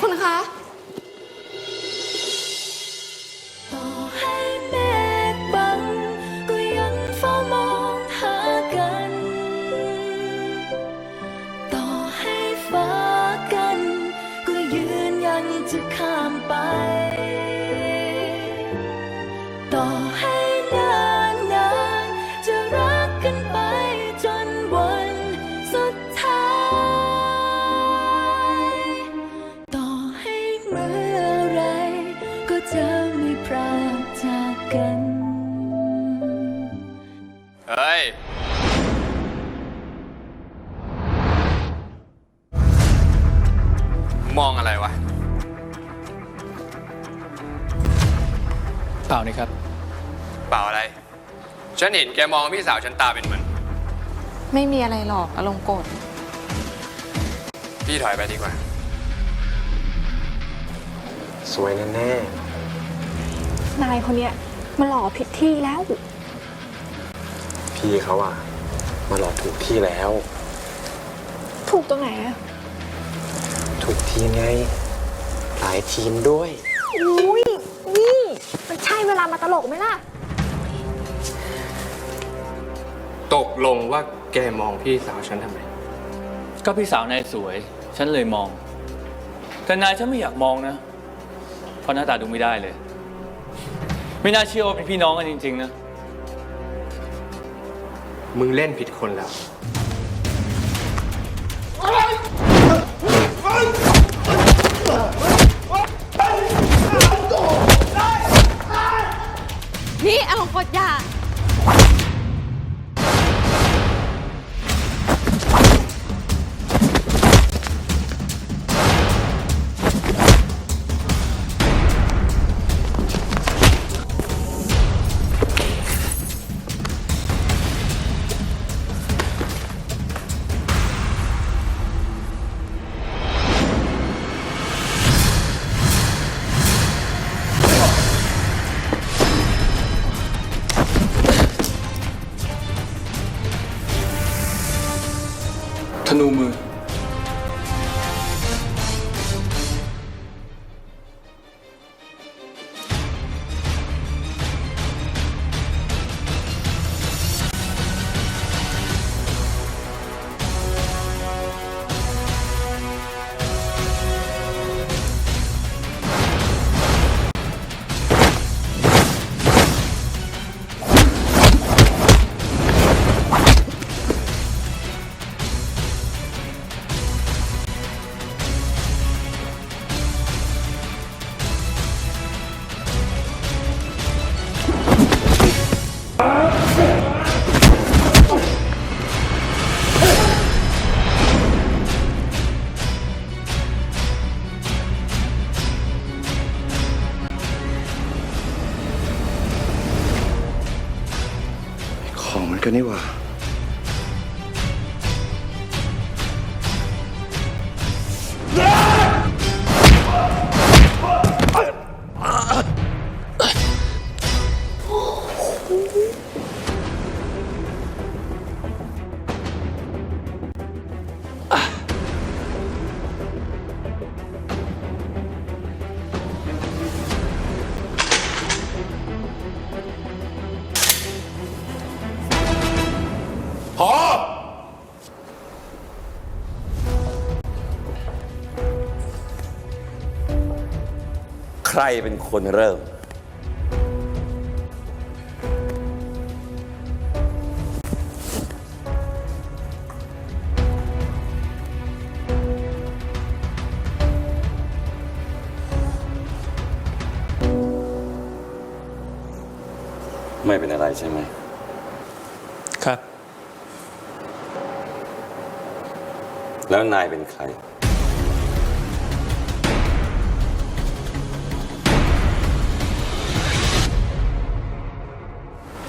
คุณคะ มองอะไรวะ เปล่านี่ครับ เปล่าอะไร ฉันเห็นแกมองพี่สาวฉันตาเป็นเหมือน ไม่มีอะไรหรอกอารมณ์โกรธพี่ถอยไปดีกว่า สวยแน่นายคนเนี้ยมาหล่อผิดที่แล้ว ๆพี่เขาอะมาหลอกถูกที่แล้ว ถูกตรงไหนอะถูก ทีมไง หลายทีมด้วย อุ้ยนี่ มันใช่เวลามาตลกไหมล่ะ ตกลงว่าแกมองพี่สาวฉันทำไม ก็พี่สาวนายสวย ฉันเลยมอง แต่นายฉันไม่อยากมองนะ เพราะหน้าตาดูไม่ได้เลย ไม่น่าเชื่อว่าเป็นพี่น้องกันจริง ๆ นะ มึงเล่นผิดคนแล้ว ธ นูมือ รเป็นคนเริ่ม ไม่เป็นอะไรใช่ไหม ครับ แล้วนายเป็นใคร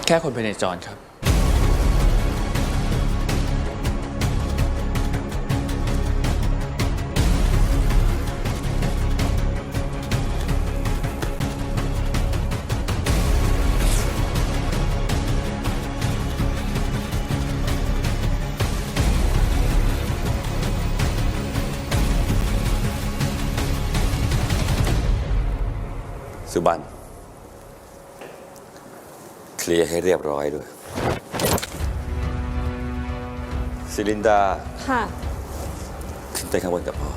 แค่คนเป็นในจอนครับ สุบัน เคลียร์ให้เรียบร้อยด้วยซิลินดาค่ะ ขึ้นไปข้างบนกับพ่อ